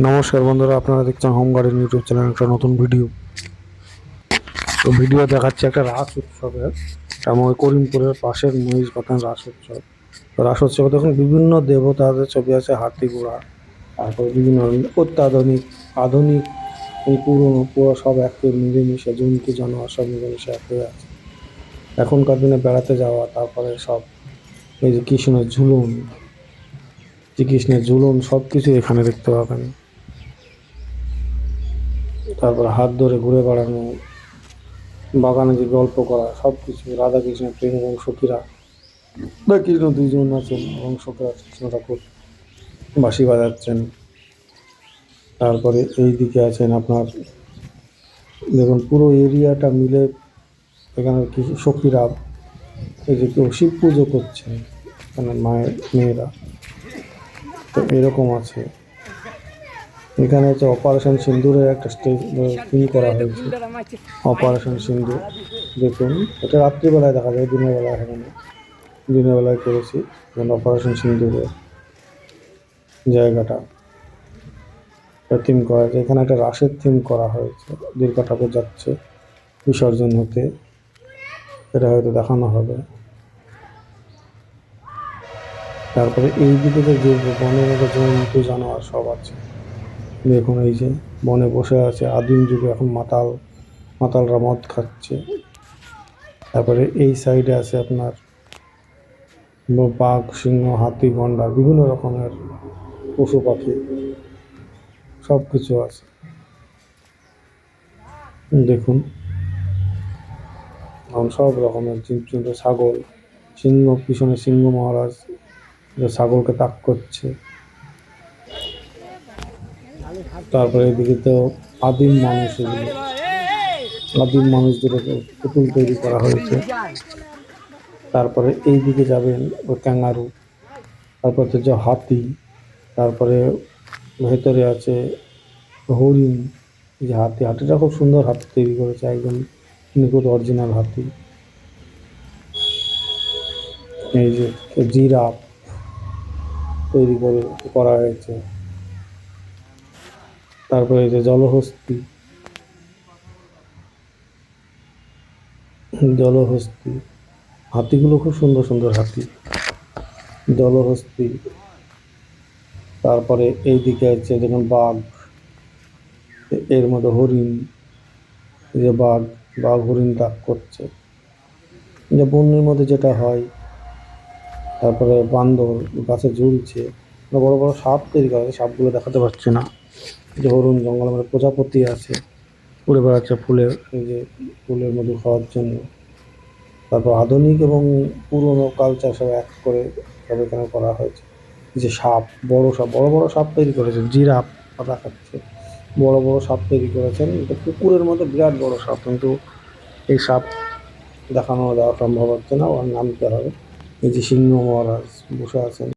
নমস্কার বন্ধুরা, আপনারা দেখছেন হোম গার্ডেন ইউটিউব চ্যানেল একটা নতুন ভিডিও তো ভিডিও দেখাচ্ছে একটা রাস উৎসবের ওই করিমপুরের পাশের মহিষ পাতান রাস উৎসব। রাস উৎসবে দেখুন, বিভিন্ন দেবতাদের ছবি আছে, হাতি ঘোড়া, তারপরে বিভিন্ন অত্যাধুনিক, আধুনিক, এই পুরনো, পুরো সব একে মিলেমিশে জন্তু জানোয়ার সব মিলেমিশে এক হয়ে আছে। এখনকার দিনে বেড়াতে যাওয়া, তারপরে সব এই যে কৃষ্ণের ঝুলন, শ্রীকৃষ্ণের ঝুলন সব কিছু এখানে দেখতে পাবেন। তারপর হাত ধরে ঘুরে বেড়ানো, বাগানে যে গল্প করা, সব কিছু রাধা কৃষ্ণের প্রেম এবং সখীরা কৃষ্ণ দুইজন আছেন এবং সখীরা কৃষ্ণ ঠাকুর, বাঁশি বাজাচ্ছেন। তারপরে এই দিকে আছেন আপনার, দেখুন পুরো এরিয়াটা মিলে এখানে কিছু সখীরা, এই যে কেউ শিব পুজো করছেন, এখানে মায়ের, মেয়েরা, তো এরকম আছে। এখানে হচ্ছে অপারেশন সিন্দুরের একটা ফিল করা হয়েছে। অপারেশন সিন্দুর দেখুন। এটা রাত্রিবেলায় দেখা যায় দিনের বেলায় এখানে দিনের বেলায় করেছি অপারেশন সিন্দুরের জায়গাটা। থিম করা হয়েছে। এখানে একটা রাসের থিম করা হয়েছে। দুর্গা ঠাকুর যাচ্ছে বিসর্জন হতে। এটা হয়তো দেখানো হবে। তারপরে এই দিকে যে বনের মধ্যে জন্তু জানোয়ার সব আছে। দেখুন এই যে বনে বসে আছে, আদিম যুগে এখন মাতাল, মাতালরা মদ খাচ্ছে। তারপরে এই সাইডে আছে আপনার বাঘ, সিংহ, হাতি, গন্ডার, বিভিন্ন রকমের পশু পাখি সব কিছু আছে। দেখুন, এখন সব রকমের জীবজন্তু ছাগল, সিংহ, পিছনে সিংহ মহারাজ ছাগলকে তাক করছে। তারপরে এদিকে তো আদিম মানুষ এগুলো। আদিম মানুষদের পুতুল তৈরি করা হয়েছে। তারপরে এই দিকে যাবেন ও ক্যাঙ্গারু তারপর হচ্ছে হাতি, তারপরে ভেতরে আছে হরিণ। যে হাতি, হাতিটা খুব সুন্দর হাতি তৈরি করেছে, একদম নিখুঁত অরিজিনাল হাতি। এই যে জিরাফ তৈরি করে করা হয়েছে। তারপরে যে জলহস্তি। জলহস্তি। হাতিগুলো খুব সুন্দর সুন্দর হাতি। জলহস্তি। তারপরে এই দিকে আছে দেখুন বাঘ। এর মধ্যে হরিণ। যে বাঘ বাঘ হরিণ ডাক করছে। যে বন্যের মধ্যে যেটা হয়, তারপরে বান্দর গাছে ঝুলছে। বড় বড় সাপ তৈরি করা সাপগুলো দেখাতে পারছে না। যে হরুণ জঙ্গলের মধ্যে প্রজাপতি আছে উড়ে বেড়াচ্ছে ফুলের, এই যে ফুলের মধু খাওয়ার জন্য। তারপর আধুনিক এবং পুরনো কালচার সব এক করে সব এখানে করা হয়েছে। যে সাপ, বড় সাপ, বড় বড় সাপ তৈরি করেছেন, জিরাফ পাতা খাচ্ছে। বড় বড় সাপ তৈরি করেছেন, এটা পুকুরের মধ্যে বিরাট বড় সাপ, কিন্তু এই সাপ দেখানো দেওয়া সম্ভব হচ্ছে না, ওর নামতে হবে। এই যে সিংহ মহারাজ বসে আছেন।